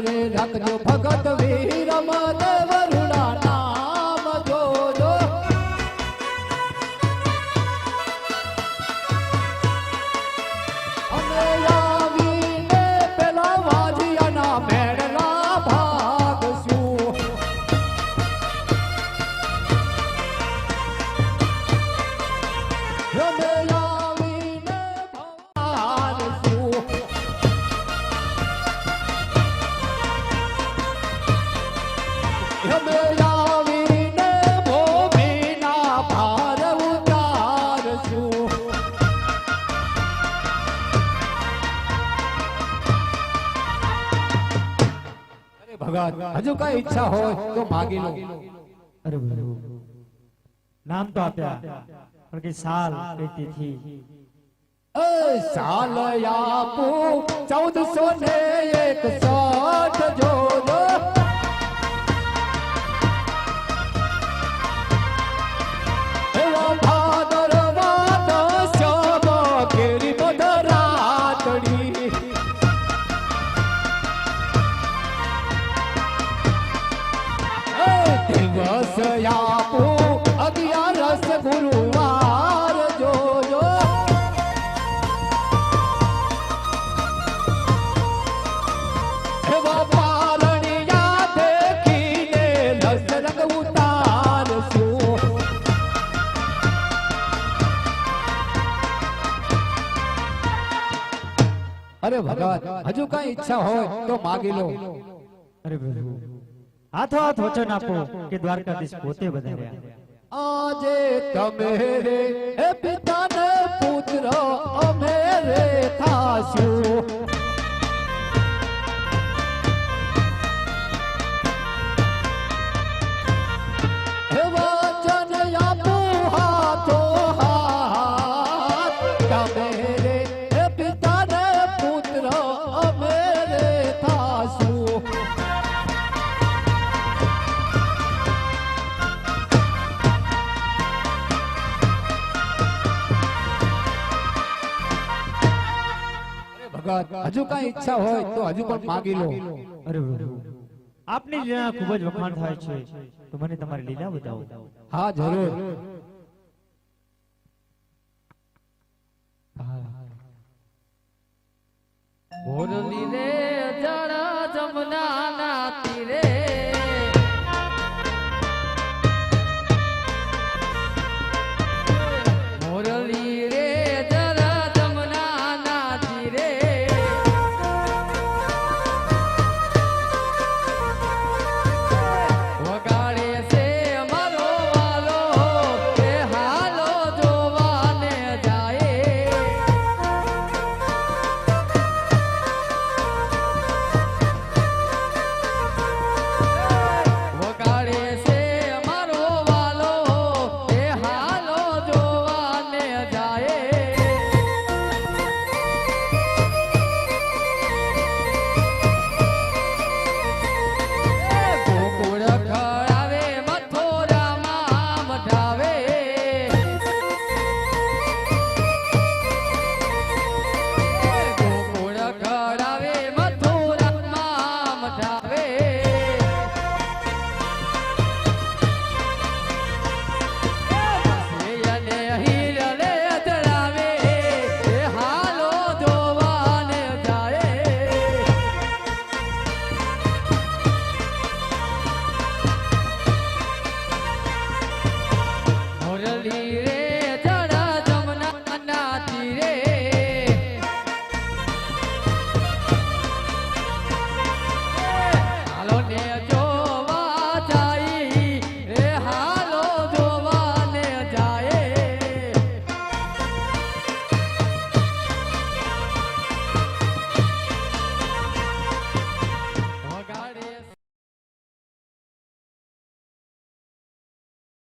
રે રાખજો ભગત વીર મને ભગત હજુ કઈ ઈચ્છા હોય તો ભાગી લો. અરે નામ તો આપ્યા પણ કે સાલ કે તિથિ એ સાલ આપું ચૌદસો ને એકસઠ આપું અગિયારસ ગુરુવાર જોજો એવા પારણિયા દેખીને લસરંગ ઉતારશું અરે ભગવાન હજુ કઈ ઈચ્છા હોય તો માગી લો અરે પ્રભુ હાથો હાથ વચન આપો કે દ્વારકાધીશ પોતે વધાર્યા આજે તમે રે, હે પિતાને અમે રે થાશું અરે હજુ કઈ ઈચ્છા હોય તો હજુ પણ માગી લો. અરે પ્રભુ આપની લીલા ખૂબ જ વખાણ થાય છે તો મને તમારી લીલા બતાવો. હા જરૂર. મોરલી રે અજાણા જમના ના તીરે